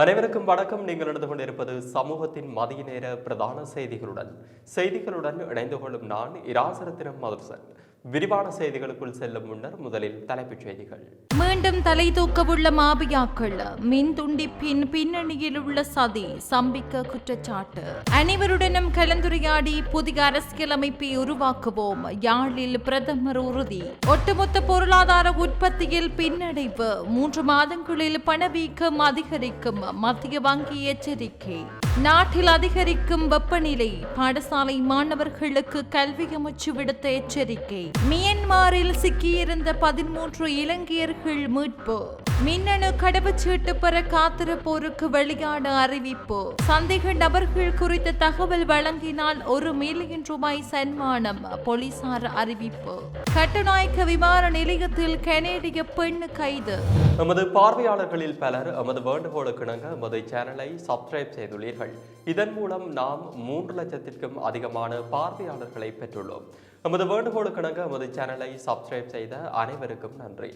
அனைவருக்கும் வணக்கம். நீங்கள் நடந்து கொண்டிருப்பது சமூகத்தின் மதிய நேர பிரதான செய்திகளுடன். செய்திகளுடன் இணைந்து கொள்ளும் நான் இராசரத்தினம் மதுசன் விரிவான செய்திகளுக்குள் செல்லும் முன்னர் முதலில் தலைப்புச் செய்திகள். மீண்டும் தலை தூக்கவுள்ள மாபியாக்கள் மின் துண்டிப்பின் பின்னணியில் உள்ள சதி சம்பிக்க குற்றச்சாட்டு. அனைவருடனும் கலந்துரையாடி புதிய அரசியலமைப்பை உருவாக்குவோம் யாழில் பிரதமர் உறுதி. ஒட்டுமொத்த பொருளாதார உற்பத்தியில் பின்னடைவு மூன்று மாதங்களில் பணவீக்கம் அதிகரிக்கும் மத்திய வங்கி எச்சரிக்கை. நாட்டில் அதிகரிக்கும் வெப்பநிலை பாடசாலை மாணவர்களுக்கு கல்வி அமைச்சு விடுத்த எச்சரிக்கை. மியன்மாரில் சிக்கியிருந்த பதிமூன்று இலங்கையர்கள் மீட்பு. மின்னணு கடவுச்சீட்டு பெற காத்திருப்போருக்கு வெளியான அறிவிப்பு. சந்தேக நபர்கள் குறித்த தகவல் வழங்கினால் ஒரு மில்லியன் ரூபாய் சன்மானம் போலீசார் அறிவிப்பு. கட்டுநாயக்க விமான நிலையத்தில் கனேடிய பெண் கைது. நமது பார்வையாளர்களில் பலர் எமது வேண்டுகோளுக்கிணங்க எமது சேனலை சப்ஸ்கிரைப் செய்துள்ளீர்கள். இதன் மூலம் நாம் மூன்று லட்சத்திற்கும் அதிகமான பார்வையாளர்களை பெற்றுள்ளோம். எமது வேண்டுகோளுக்கிணங்க நமது சேனலை சப்ஸ்கிரைப் செய்த அனைவருக்கும் நன்றி.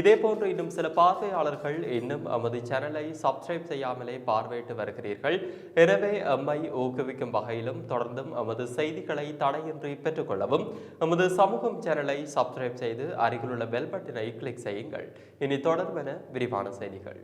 இதே போன்று இன்னும் சில பார்வையாளர்கள் இன்னும் நமது சேனலை சப்ஸ்கிரைப் செய்யாமலே பார்வையிட்டு வருகிறீர்கள். எனவே எம்மை ஊக்குவிக்கும் வகையிலும் தொடர்ந்தும் நமது செய்திகளை தடையின்றி பெற்றுக்கொள்ளவும் நமது சமூகம் சேனலை சப்ஸ்கிரைப் செய்து அருகிலுள்ள பெல் பட்டனை கிளிக் செய்யுங்கள். இனி தொடர்பென விரிவான செய்திகள்.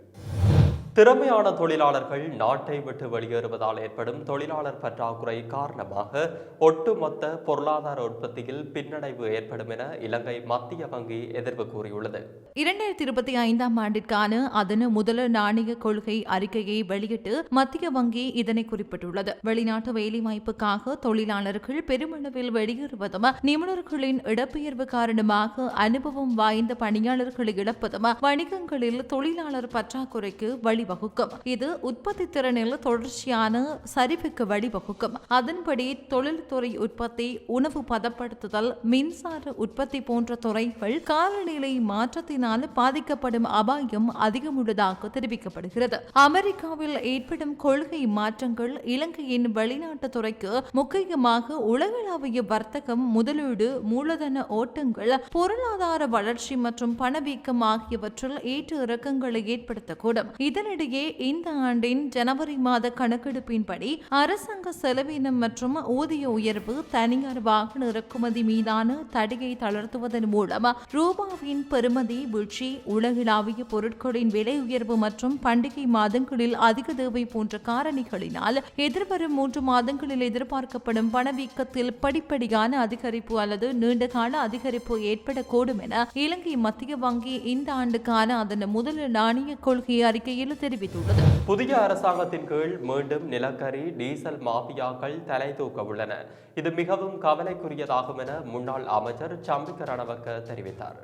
திறமையான தொழிலாளர்கள் நாட்டை விட்டு வெளியேறுவதால் ஏற்படும் தொழிலாளர் பற்றாக்குறை காரணமாக ஒட்டுமொத்த பொருளாதார உற்பத்தியில் பின்னடைவு ஏற்படும் என இலங்கை மத்திய வங்கி எதிர்ப்பு கூறியுள்ளது. இரண்டாயிரத்தி இருபத்தி ஐந்தாம் ஆண்டிற்கான அதன் முதல நாணய கொள்கை அறிக்கையை வெளியிட்டு மத்திய வங்கி இதனை குறிப்பிட்டுள்ளது. வெளிநாட்டு வேலைவாய்ப்புக்காக தொழிலாளர்கள் பெருமளவில் வெளியேறுவதும் நிபுணர்களின் இடப்பெயர்வு காரணமாக அனுபவம் வாய்ந்த பணியாளர்களை இழப்பதும் வணிகங்களில் தொழிலாளர் பற்றாக்குறைக்கு வழி வழிவகுக்கும். இது உற்பத்தி திறனில் தொடர்ச்சியான சரிவுக்கு வழிவகுக்கும். அதன்படி தொழில்துறை உற்பத்தி உணவு பதப்படுத்துதல் மின்சார உற்பத்தி போன்ற துறைகள் காலநிலை மாற்றத்தினால் பாதிக்கப்படும் அபாயம் அதிகமுள்ளதாக தெரிவிக்கப்படுகிறது. அமெரிக்காவில் ஏற்படும் கொள்கை மாற்றங்கள் இலங்கையின் வெளிநாட்டு துறைக்கு முக்கியமாக உலகளாவிய வர்த்தகம் முதலீடு மூலதன ஓட்டங்கள் பொருளாதார வளர்ச்சி மற்றும் பணவீக்கம் ஆகியவற்றில் ஏற்று இறக்கங்களை ஏற்படுத்தக்கூடும். இதனிடையே இந்த ஆண்டின் ஜனவரி மாத கணக்கெடுப்பின்படி அரசாங்க செலவினம் மற்றும் ஊதிய உயர்வு தனியார் வாகன இறக்குமதி மீதான தடையை தளர்த்துவதன் மூலம் ரூபாவின் பெருமதி வீழ்ச்சி உலகளாவிய பொருட்களின் விலை உயர்வு மற்றும் பண்டிகை மாதங்களில் அதிக தேவை போன்ற காரணிகளினால் எதிர்வரும் மூன்று மாதங்களில் எதிர்பார்க்கப்படும் பணவீக்கத்தில் படிப்படியான அதிகரிப்பு அல்லது நீண்டகால அதிகரிப்பு ஏற்படக்கூடும் என இலங்கை மத்திய வங்கி இந்த ஆண்டுக்கான அதன் முதல் நாணய கொள்கை அறிக்கையில் தெரிவித்துள்ளது. புதிய அரசாங்கத்தின் கீழ் மீண்டும் நிலக்கரி டீசல் மாஃபியாக்கள் தலை தூக்க உள்ளன. இது மிகவும் கவலைக்குரியதாகும் என முன்னாள் அமைச்சர் சம்பிக்க ரணவக்க தெரிவித்தார்.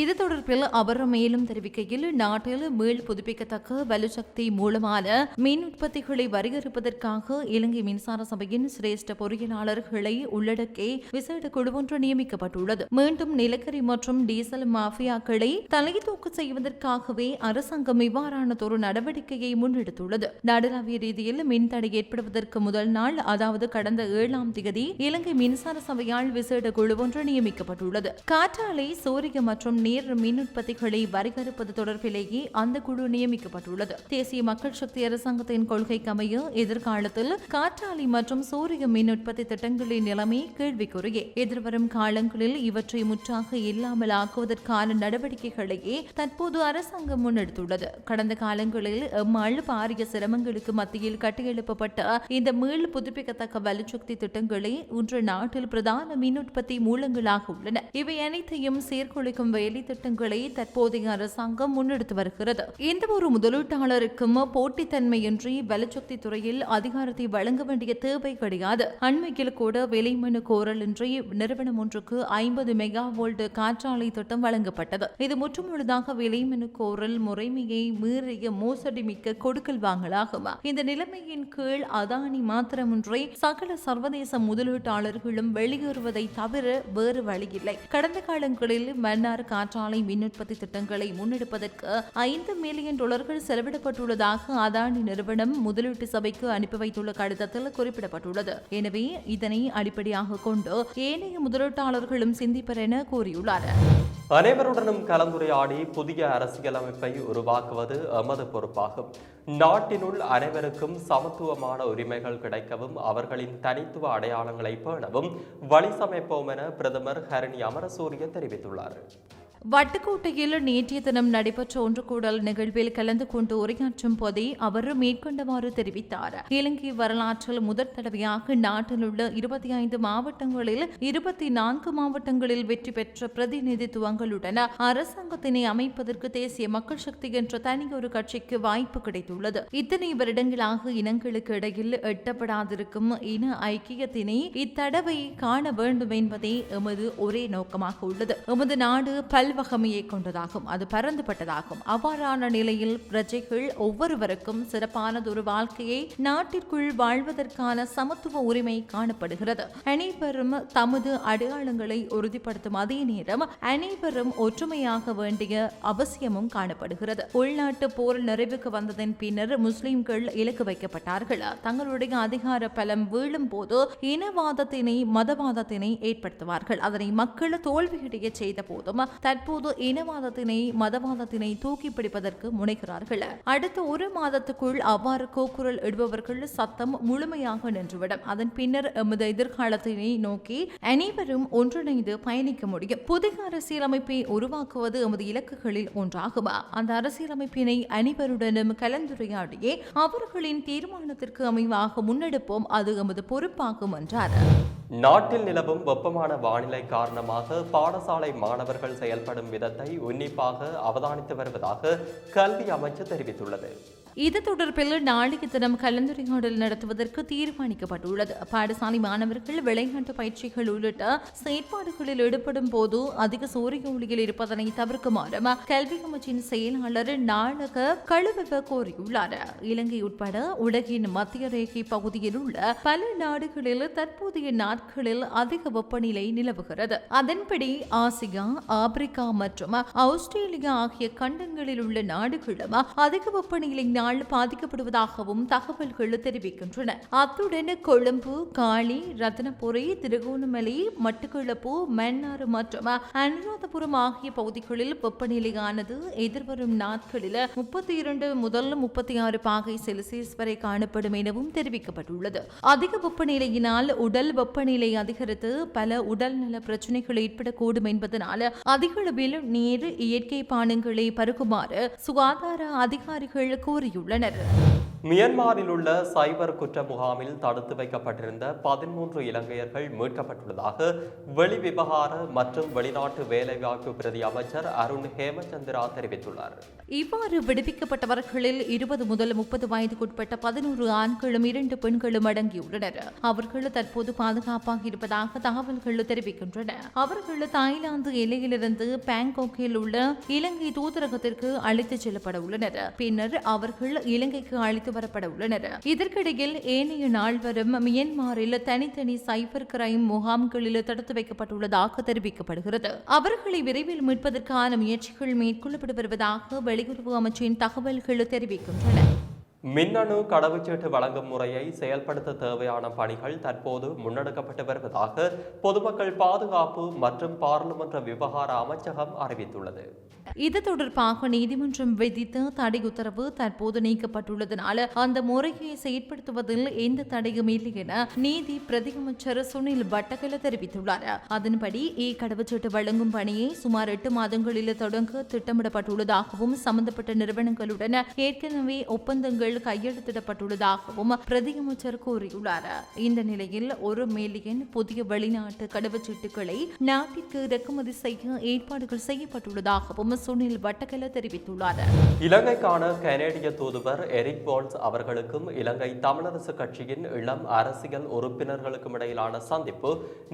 இது தொடர்பில் அவர் மேலும் தெரிவிக்கையில் நாட்டில் மீள் புதுப்பிக்கத்தக்க வலுசக்தி மூலமான மின் உற்பத்திகளை வரையறுப்பதற்காக இலங்கை மின்சார சபையின் சிரேஷ்ட பொறியியலாளர்களை உள்ளடக்கி விசேட குழு ஒன்று நியமிக்கப்பட்டுள்ளது. மீண்டும் நிலக்கரி மற்றும் டீசல் மாஃபியாக்களை தலைதூக்கு செய்வதற்காகவே அரசாங்கம் இவ்வாறானதொரு நடவடிக்கையை முன்னெடுத்துள்ளது. நாடளாவிய ரீதியில் மின் தடை ஏற்படுவதற்கு முதல் நாள் அதாவது கடந்த ஏழாம் தேதி இலங்கை மின்சார சபையால் விசேட குழு ஒன்று நியமிக்கப்பட்டுள்ளது. காற்றாலை சூரிய மற்றும் நீர் மின் உற்பத்திகளை வரையறுப்பது தொடர்பிலேயே அந்த குழு நியமிக்கப்பட்டுள்ளது. தேசிய மக்கள் சக்தி அரசாங்கத்தின் கொள்கைக்கு அமைய எதிர்காலத்தில் காற்றாலை மற்றும் சூரிய மின் உற்பத்தி திட்டங்களின் நிலைமை கேள்விக்குறியே. எதிர்வரும் காலங்களில் இவற்றை முற்றாக இல்லாமல் ஆக்குவதற்கான நடவடிக்கைகளையே தற்போது அரசாங்கம் முன்னெடுத்துள்ளது. கடந்த காலங்களில் எம்மாள் பாரிய சிரமங்களுக்கு மத்தியில் கட்டியெழுப்பப்பட்ட இந்த மீள் புதுப்பிக்கத்தக்க வலுசக்தி திட்டங்களே இன்று நாட்டில் பிரதான மின் உற்பத்தி மூலங்களாக உள்ளன. இவை அனைத்தையும் சீர்குலைக்கும் வேலை வேலைத்திட்டங்களை தற்போதைய அரசாங்கம் முன்னெடுத்து வருகிறது. எந்த ஒரு முதலீட்டாளருக்கும் போட்டித்தன்மையின்றி வலுசக்தி துறையில் அதிகாரத்தை வழங்க வேண்டிய தேவை கிடையாது. அண்மையில் கூட விலை மனு கோரலின்றி நிறுவனம் ஒன்றுக்கு ஐம்பது மெகா வோல்ட் காற்றாலை திட்டம் வழங்கப்பட்டது. இது முற்றுமுழுதாக விலை மனு கோரல் முறைமையை மீறிய மோசடி மிக்க கொடுக்கல் வாங்கலாகும். இந்த நிலைமையின் கீழ் அதானி மாத்திரமின்றி சகல சர்வதேச முதலீட்டாளர்களும் வெளியேறுவதை தவிர வேறு வழியில்லை. கடந்த காலங்களில் மன்னார் காற்றாலை மின் உற்பத்தி திட்டங்களை முன்னெடுப்பதற்கு ஐந்து மில்லியன் டாலர்கள் செலவிடப்பட்டுள்ளதாக அதானி நிறுவனம் முதலீட்டு சபைக்கு அனுப்பி வைத்துள்ள கடிதத்தில் குறிப்பிடப்பட்டுள்ளது. எனவே இதனை அடிப்படையாக கொண்டு ஏனைய முதலீட்டாளர்களும் சிந்திப்பர் என கூறியுள்ளார். அனைவருடனும் கலந்துரையாடி புதிய அரசியலமைப்பை உருவாக்குவது எமது பொறுப்பாகும். நாட்டினுள் அனைவருக்கும் சமத்துவமான உரிமைகள் கிடைக்கவும் அவர்களின் தனித்துவ அடையாளங்களை பேணவும் வழி சமைப்போம் என பிரதமர் ஹரணி அமரசூரிய தெரிவித்துள்ளார். வட்டுக்கோட்டையில் நேற்றைய தினம் நடைபெற்ற ஒன்று கூடல் நிகழ்வில் கலந்து கொண்டு உரையாற்றும் போதே அவர் மேற்கொண்டவாறு தெரிவித்தார். இலங்கை வரலாற்றில் முதற் தடவையாக நாட்டில் உள்ள இருபத்தி ஐந்து மாவட்டங்களில் இருபத்தி நான்கு மாவட்டங்களில் வெற்றி பெற்ற பிரதிநிதித்துவங்களுடன் அரசாங்கத்தினை அமைப்பதற்கு தேசிய மக்கள் சக்தி என்ற தனியொரு கட்சிக்கு வாய்ப்பு கிடைத்துள்ளது. இத்தனை வருடங்களாக இனங்களுக்கு இடையில் எட்டப்படாதிருக்கும் இன ஐக்கியத்தினை இத்தடவை காண வேண்டும் என்பதே எமது ஒரே நோக்கமாக உள்ளது. எமது நாடு பல் பல்வகமையை கொண்டதாகும். அது பரந்துபட்டதாகும். அவ்வாறான நிலையில் பிரஜைகள் ஒவ்வொருவருக்கும் சிறப்பானதொரு வாழ்க்கையை நாட்டிற்குள் வாழ்வதற்கான சமத்துவ உரிமை காணப்படுகிறது. அனைவரும் தமது அடையாளங்களை உறுதிப்படுத்தும் அதே நேரம் அனைவரும் ஒற்றுமையாக வேண்டிய அவசியமும் காணப்படுகிறது. உள்நாட்டு போர் நிறைவுக்கு வந்ததன் பின்னர் முஸ்லிம்கள் இலக்கு வைக்கப்பட்டார்கள். தங்களுடைய அதிகார பலம் வீழும் போது இனவாதத்தினை மதவாதத்தினை ஏற்படுத்துவார்கள். அதனை மக்கள் தோல்வியடைய செய்த போதும் தற்போது தற்போது இனவாதத்தினை மதவாதத்தினை தூக்கி பிடிப்பதற்கு முனைகிறார்கள். அடுத்த ஒரு மாதத்துக்குள் அவ்வாறு கூக்குரல் இடுபவர்கள் சத்தம் முழுமையாக நின்றுவிடும். அதன் பின்னர் எமது எதிர்காலத்தினை நோக்கி அனைவரும் ஒன்றிணைந்து பயணிக்க முடியும். புதிய அரசியலமைப்பை உருவாக்குவது எமது இலக்குகளில் ஒன்றாகும்? அந்த அரசியலமைப்பினை அனைவருடனும் கலந்துரையாடியே அவர்களின் தீர்மானத்திற்கு அமைவாக முன்னெடுப்போம். அது எமது பொறுப்பாகும் என்றார். நாட்டில் நிலவும் வெப்பமான வானிலை காரணமாக பாடசாலை மாணவர்கள் செயல்பட செயல்படும் விதத்தை உன்னிப்பாக அவதானித்து வருவதாக கல்வி அமைச்சு தெரிவித்துள்ளது. இது தொடர்பில் நாளைய தினம் கலந்துரையாடல் நடத்துவதற்கு தீர்மானிக்கப்பட்டுள்ளது. பாடசாலை மாணவர்கள் விளையாட்டு பயிற்சிகள் உள்ளிட்ட செயற்பாடுகளில் ஈடுபடும் போது அதிக சூரிய ஒளியில் இருப்பதனை தவிர்க்குமாறும் கல்வி அமைச்சின் செயலாளர் நாளக கழுவ கோரியுள்ளார். இலங்கை உட்பட உலகின் மத்திய ரேகை பகுதியில் உள்ள பல நாடுகளில் தற்போதைய நாட்களில் அதிக வெப்பநிலை நிலவுகிறது. அதன்படி ஆசியா ஆப்பிரிக்கா மற்றும் ஆஸ்திரேலியா ஆகிய கண்டங்களில் உள்ள நாடுகளும் அதிக வெப்பநிலை வெப்பநிலையினால் பாதிக்கப்படுவதாகவும் தகவல்கள் தெரிவிக்கின்றன. அத்துடன் கொழும்பு காளி ரத்னபுரி திருகோணமலை மட்டுக்கிழப்பு மன்னார் மற்றும் அனுராதபுரம் ஆகிய பகுதிகளில் வெப்பநிலையானது எதிர்வரும் நாட்களில் முப்பத்தி இரண்டு முதல் முப்பத்தி ஆறு பாகை செல்சியஸ் வரை காணப்படும் எனவும் தெரிவிக்கப்பட்டுள்ளது. அதிக வெப்பநிலையினால் உடல் வெப்பநிலை அதிகரித்து பல உடல்நல பிரச்சனைகள் ஏற்படக்கூடும் என்பதனால் அதிக அளவில் நீர் இயற்கை பானங்களை பருகுமாறு சுகாதார அதிகாரிகள் கூறியுள்ளனர் மியன்மாரில் உள்ள சைபர் குற்ற முகாமில் தடுத்து வைக்கப்பட்டிருந்த பதிமூன்று இலங்கையர்கள் மீட்கப்பட்டுள்ளதாக வெளிவிவகார மற்றும் வெளிநாட்டு வேலைவாய்ப்பு பிரதி அமைச்சர் அருண் ஹேமச்சந்திரா தெரிவித்துள்ளார். இவ்வாறு விடுவிக்கப்பட்டவர்களில் இருபது முதல் முப்பது வயதுக்குட்பட்ட பதினோரு ஆண்களும் இரண்டு பெண்களும் அடங்கியுள்ளனர். அவர்கள் தற்போது பாதுகாப்பாக இருப்பதாக தகவல்கள் தெரிவிக்கின்றன. அவர்கள் தாய்லாந்து எல்லையிலிருந்து பாங்காக்கில் உள்ள இலங்கை தூதரகத்திற்கு அழைத்துச் செல்லப்பட உள்ளனர். பின்னர் அவர்கள் இலங்கைக்கு அழைத்து வரப்பட உள்ளனர். இதற்கிடையில் ஏனைய நால்வரும் மியன்மாரில் தனித்தனி சைபர் கிரைம் முகாம்களில் தடுத்து வைக்கப்பட்டுள்ளதாக தெரிவிக்கப்படுகிறது. அவர்களை விரைவில் மீட்பதற்கான முயற்சிகள் மேற்கொள்ளப்பட்டு வருவதாக வெளியுறவு அமைச்சின் தகவல்கள் தெரிவிக்கின்றன. மின்னணு கடவுச்சீட்டு வழங்கும் முறையை செயல்படுத்த தேவையான பணிகள் தற்போது முன்னெடுக்கப்பட்டு வருவதாக பொதுமக்கள் பாதுகாப்பு மற்றும் பாராளுமன்ற விவகார அமைச்சகம் அறிவித்துள்ளது. இது தொடர்பாக நீதிமன்றம் விதித்த தடை உத்தரவு தற்போது நீக்கப்பட்டுள்ளதனால் அந்த முறையை செயற்படுத்துவதில் எந்த தடையும் இல்லை என நீதி பிரதியமைச்சர் சுனில் வட்டகல தெரிவித்துள்ளார். அதன்படி இ கடவுச்சீட்டு வழங்கும் பணியை சுமார் எட்டு மாதங்களில் தொடங்க திட்டமிடப்பட்டுள்ளதாகவும் சம்பந்தப்பட்ட நிறுவனங்களுடன் ஏற்கனவே ஒப்பந்தங்கள் கையெழுத்திடப்பட்டுள்ளதாகவும் பிரதியமைச்சர் கூறியுள்ளார். இந்த நிலையில் ஒரு மில்லியன் புதிய வெளிநாட்டு கடவுச்சீட்டுகளை நாட்டிற்கு இறக்குமதி செய்ய ஏற்பாடுகள் செய்யப்பட்டுள்ளதாகவும் சுனில் வட்டகல தெரிவித்துள்ளார். இலங்கைக்கான கனேடிய தூதுவர் எரிக் போல்ஸ் அவர்களுக்கும் இலங்கை தமிழரசு கட்சியின் இளம் அரசியல் உறுப்பினர்களுக்கும் இடையிலான சந்திப்பு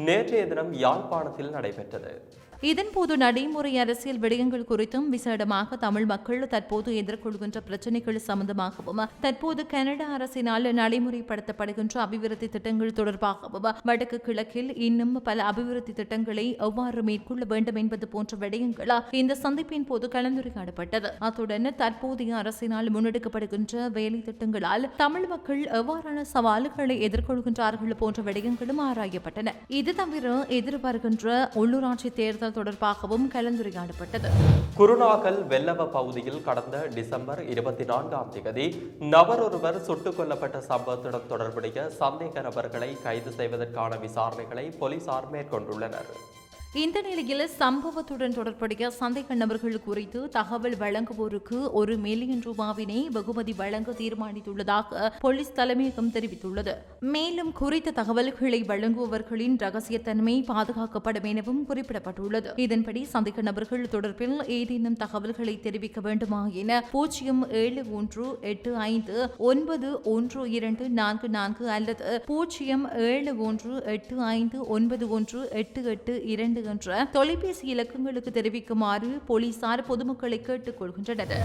நேற்றைய தினம் யாழ்ப்பாணத்தில் நடைபெற்றது. இதன்போது நடைமுறை அரசியல் விடயங்கள் குறித்தும் விசேடமாக தமிழ் மக்கள் தற்போது எதிர்கொள்கின்ற பிரச்சினைகள் சம்பந்தமாகவும் தற்போது கனடா அரசினால் நடைமுறைப்படுத்தப்படுகின்ற அபிவிருத்தி திட்டங்கள் தொடர்பாகவும் வடக்கு கிழக்கில் இன்னும் பல அபிவிருத்தி திட்டங்களை எவ்வாறு மேற்கொள்ள வேண்டும் என்பது போன்ற விடயங்கள் இந்த சந்திப்பின் போது கலந்துரையாடப்பட்டது. அத்துடன் தற்போதைய அரசினால் முன்னெடுக்கப்படுகின்ற வேலை திட்டங்களால் தமிழ் மக்கள் எவ்வாறான சவால்களை எதிர்கொள்கின்றார்கள் போன்ற விடயங்களும் ஆராயப்பட்டன. இது தவிர எதிர்வருகின்ற உள்ளூராட்சி தேர்தல் நடவடிக்கைகள் தொடர்பாகவும் கலந்துரையாடப்பட்டது. குருநாகல் வெல்லவ பகுதியில் கடந்த டிசம்பர் இருபத்தி நான்காம் தேதி நபர் ஒருவர் சுட்டுக் கொல்லப்பட்ட சம்பவத்துடன் தொடர்புடைய சந்தேக நபர்களை கைது செய்வதற்கான விசாரணைகளை போலீசார் மேற்கொண்டுள்ளனர். இந்த நிலையில் சம்பவத்துடன் தொடர்புடைய சந்தேக நபர்கள் குறித்து தகவல் வழங்குவோருக்கு ஒரு மில்லியன் ரூபாவினை வெகுமதி வழங்க தீர்மானித்துள்ளதாக போலீஸ் தலைமையகம் தெரிவித்துள்ளது. மேலும் குறித்த தகவல்களை வழங்குபவர்களின் ரகசியத்தன்மை பாதுகாக்கப்படும் எனவும் குறிப்பிடப்பட்டுள்ளது. இதன்படி சந்தேக நபர்கள் தொடர்பில் ஏதேனும் தகவல்களை தெரிவிக்க வேண்டுமா என பூஜ்ஜியம் ஏழு ஒன்று எட்டு ஐந்து ஒன்பது ஒன்று இரண்டு நான்கு நான்கு அல்லது பூஜ்ஜியம் ஏழு ஒன்று எட்டு ஐந்து ஒன்பது ஒன்று எட்டு எட்டு இரண்டு என்ற தொலைபேசி இலக்கங்களுக்கு தெரிவிக்குமாறு போலீசார் பொதுமக்களை கேட்டுக் கொள்கின்றனர்.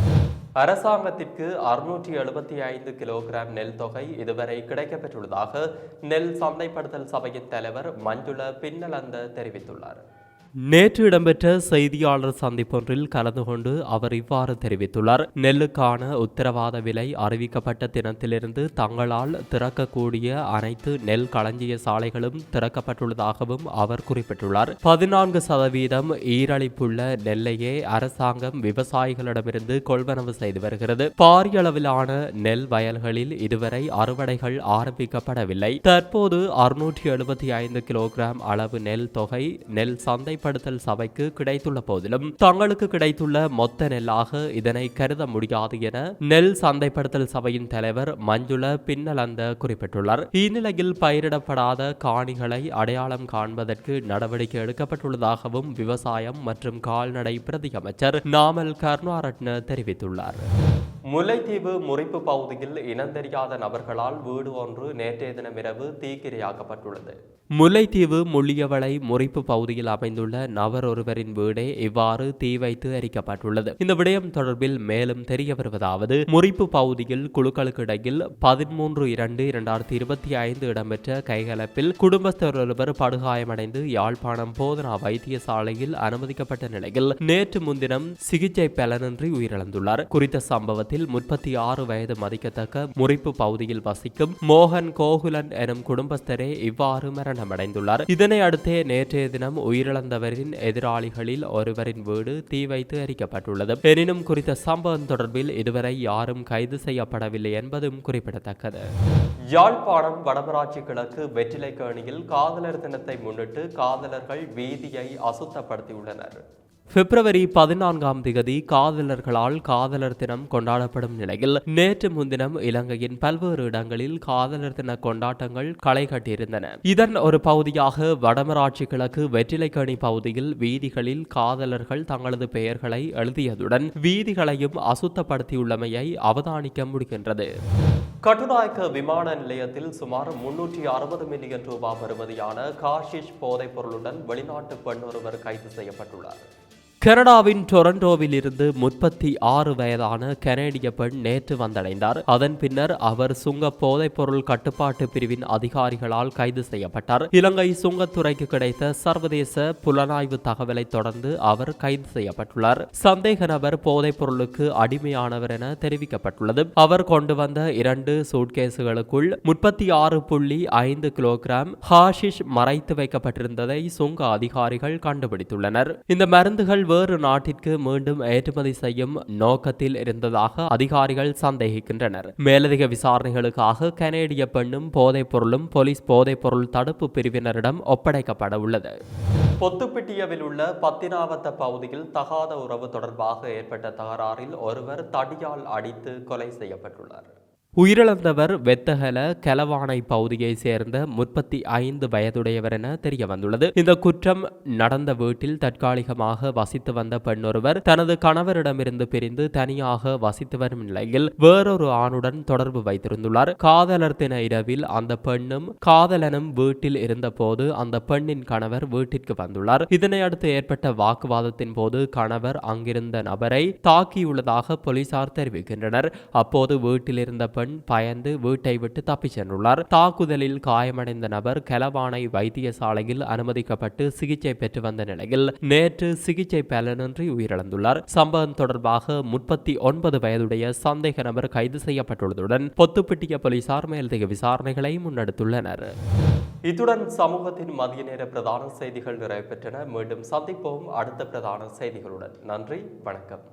அரசாங்கத்திற்கு அறுநூற்றி எழுபத்தி ஐந்து கிலோகிராம் நெல் தொகை இதுவரை கிடைக்கப்பெற்றுள்ளதாக நெல் சந்தைப்படுத்தல் சபையின் தலைவர் மஞ்சுள பின்னலந்த தெரிவித்துள்ளார். நேற்று இடம்பெற்ற செய்தியாளர் சந்திப்பொன்றில் கலந்து கொண்டு அவர் இவ்வாறு தெரிவித்துள்ளார். நெல்லுக்கான உத்தரவாத விலை அறிவிக்கப்பட்ட தினத்திலிருந்து தங்களால் திறக்கக்கூடிய அனைத்து நெல் களஞ்சிய சாலைகளும் திறக்கப்பட்டுள்ளதாகவும் அவர் குறிப்பிட்டுள்ளார். பதினான்கு சதவீதம் ஈரழிப்புள்ள நெல்லையே அரசாங்கம் விவசாயிகளிடமிருந்து கொள்வனவு செய்து வருகிறது. பாரிய அளவிலான நெல் வயல்களில் இதுவரை அறுவடைகள் ஆரம்பிக்கப்படவில்லை. தற்போது அறுநூற்றி எழுபத்தி ஐந்து கிலோகிராம் அளவு நெல் தொகை நெல் சந்தை சந்தைப்படுத்தல் சபைக்கு கிடைத்துள்ள போதிலும் தங்களுக்கு கிடைத்துள்ள மொத்த நெல்லாக இதனை கருத முடியாது என நெல் சந்தைப்படுத்தல் சபையின் தலைவர் மஞ்சுள பின்னலந்த குறிப்பிட்டுள்ளார். இந்நிலையில் பயிரிடப்படாத காணிகளை அடையாளம் காண்பதற்கு நடவடிக்கை எடுக்கப்பட்டுள்ளதாகவும் விவசாயம் மற்றும் கால்நடை பிரதி அமைச்சர் நாமல் கருணாரட்ன தெரிவித்துள்ளார். முல்லைத்தீவு முறிப்பு பகுதியில் இனந்தெரியாத நபர்களால் வீடு ஒன்று நேற்றைய தினம் தீக்கிரையாக்கப்பட்டுள்ளது. முல்லைத்தீவு முள்ளியவளை முறிப்பு பகுதியில் அமைந்துள்ள நபர் ஒருவரின் வீடே இவ்வாறு தீ வைத்து எரிக்கப்பட்டுள்ளது. இந்த விடயம் தொடர்பில் மேலும் தெரிய வருவதாவது முறிப்பு பகுதியில் குழுக்களுக்கு இடையில் பதிமூன்று இரண்டு இரண்டாயிரத்தி இருபத்தி ஐந்து இடம்பெற்ற கைகலப்பில் குடும்பஸ்தர் ஒருவர் படுகாயமடைந்து யாழ்ப்பாணம் போதனா வைத்தியசாலையில் அனுமதிக்கப்பட்ட நிலையில் நேற்று முன்தினம் சிகிச்சை பலனின்றி உயிரிழந்துள்ளார். குறித்த சம்பவத்தில் முப்பத்தி ஆறு வயது மதிக்கத்தக்க முறிப்பு பகுதியில் வசிக்கும் மோகன் கோகுலன் எனும் குடும்பஸ்தரே இவ்வாறு மரணமடைந்துள்ளார். இதனை அடுத்தே நேற்றைய தினம் உயிரிழந்தவரின் எதிராளிகளில் ஒருவரின் வீடு தீ வைத்து எரிக்கப்பட்டுள்ளது. எனினும் குறித்த சம்பவம் தொடர்பில் இதுவரை யாரும் கைது செய்யப்படவில்லை என்பதும் குறிப்பிடத்தக்கது. யாழ்ப்பாணம் வடமராட்சி கிழக்கு வெற்றிலைக்கேணியில் காதலர் தினத்தை முன்னிட்டு காதலர்கள் வீதியை அசுத்தப்படுத்தியுள்ளனர். பிப்ரவரி பதினான்காம் திகதி காதலர்களால் காதலர் தினம் கொண்டாடப்படும் நிலையில் நேற்று முன்தினம் இலங்கையின் பல்வேறு இடங்களில் காதலர் தின கொண்டாட்டங்கள் களை கட்டியிருந்தன. இதன் ஒரு பகுதியாக வடமராட்சி கிழக்கு வெற்றிலைக்கணி பகுதியில் வீதிகளில் காதலர்கள் தங்களது பெயர்களை எழுதியதுடன் வீதிகளையும் அசுத்தப்படுத்தியுள்ளமையை அவதானிக்க முடிகின்றது. கட்டுநாயக்க விமான நிலையத்தில் சுமார் முன்னூற்றி அறுபது மில்லியன் ரூபாய் பெறுமதியான காஷிஷ் போதைப் பொருளுடன் வெளிநாட்டு பெண் ஒருவர் கைது செய்யப்பட்டுள்ளார். கனடாவின் டொரண்டோவில் இருந்து முப்பத்தி ஆறு வயதான கனேடிய பெண் நேற்று வந்தடைந்தார். அதன் பின்னர் அவர் சுங்க போதைப்பொருள் கட்டுப்பாட்டு பிரிவின் அதிகாரிகளால் கைது செய்யப்பட்டார். இலங்கை சுங்கத்துறைக்கு கிடைத்த சர்வதேச புலனாய்வு தகவலை தொடர்ந்து அவர் கைது செய்யப்பட்டுள்ளார். சந்தேக நபர் போதைப்பொருளுக்கு அடிமையானவர் என தெரிவிக்கப்பட்டுள்ளது. அவர் கொண்டு வந்த இரண்டு சூட்கேஸுகளுக்குள் முப்பத்தி ஆறு புள்ளி ஐந்து கிலோகிராம் ஹாஷிஷ் மறைத்து வைக்கப்பட்டிருந்ததை சுங்க அதிகாரிகள் கண்டுபிடித்துள்ளனர். இந்த மருந்துகள் வேறு நாட்டிற்கு மீண்டும் ஏற்றுமதி செய்யும் நோக்கத்தில் இருந்ததாக அதிகாரிகள் சந்தேகிக்கின்றனர். மேலதிக விசாரணைகளுக்காக கனேடிய பெண்ணும் போதைப் பொருளும் போலீஸ் போதைப் பொருள் தடுப்பு பிரிவினரிடம் ஒப்படைக்கப்பட உள்ளது பொத்துப்பிட்டியவில் உள்ள பத்தினாவத்த பகுதியில் தகாத உறவு தொடர்பாக ஏற்பட்ட தகராறில் ஒருவர் தடியால் அடித்து கொலை செய்யப்பட்டுள்ளார். உயிரிழந்தவர் வெத்தகல கெலவானை பகுதியை சேர்ந்த முப்பத்தி ஐந்து வயதுடையவர் என தெரிய வந்துள்ளது. இந்த குற்றம் நடந்த வீட்டில் தற்காலிகமாக வசித்து வந்த பெண்ணொருவர் தனது கணவரிடமிருந்து பிரிந்து தனியாக வசித்து வரும் நிலையில் வேறொரு ஆணுடன் தொடர்பு வைத்திருந்துள்ளார். காதலர் தின இரவில் அந்த பெண்ணும் காதலனும் வீட்டில் இருந்தபோது அந்த பெண்ணின் கணவர் வீட்டிற்கு வந்துள்ளார். இதனை அடுத்து ஏற்பட்ட வாக்குவாதத்தின் போது கணவர் அங்கிருந்த நபரை தாக்கியுள்ளதாக போலீசார் தெரிவிக்கின்றனர். அப்போது வீட்டில் இருந்த பெண் பெண் பயந்து வீட்டை விட்டு தப்பிச் சென்றுள்ளார். தாக்குதலில் காயமடைந்த நபர் கலவானை வைத்தியசாலையில் அனுமதிக்கப்பட்டு சிகிச்சை பெற்று வந்த நிலையில் நேற்று சிகிச்சை பலனின்றி உயிரிழந்துள்ளார். சம்பவம் தொடர்பாக முப்பத்தி ஒன்பது வயதுடைய சந்தேக நபர் கைது செய்யப்பட்டுள்ளதுடன் பொத்துப்பிட்டிய போலீசார் மேலதிக விசாரணைகளை முன்னெடுத்துள்ளனர். இத்துடன் சமூகத்தின் மதிய நேர பிரதான செய்திகள் நிறைவு பெற்றன. மீண்டும் சந்திப்போம். அடுத்த பிரதான செய்திகளுடன். நன்றி. வணக்கம்.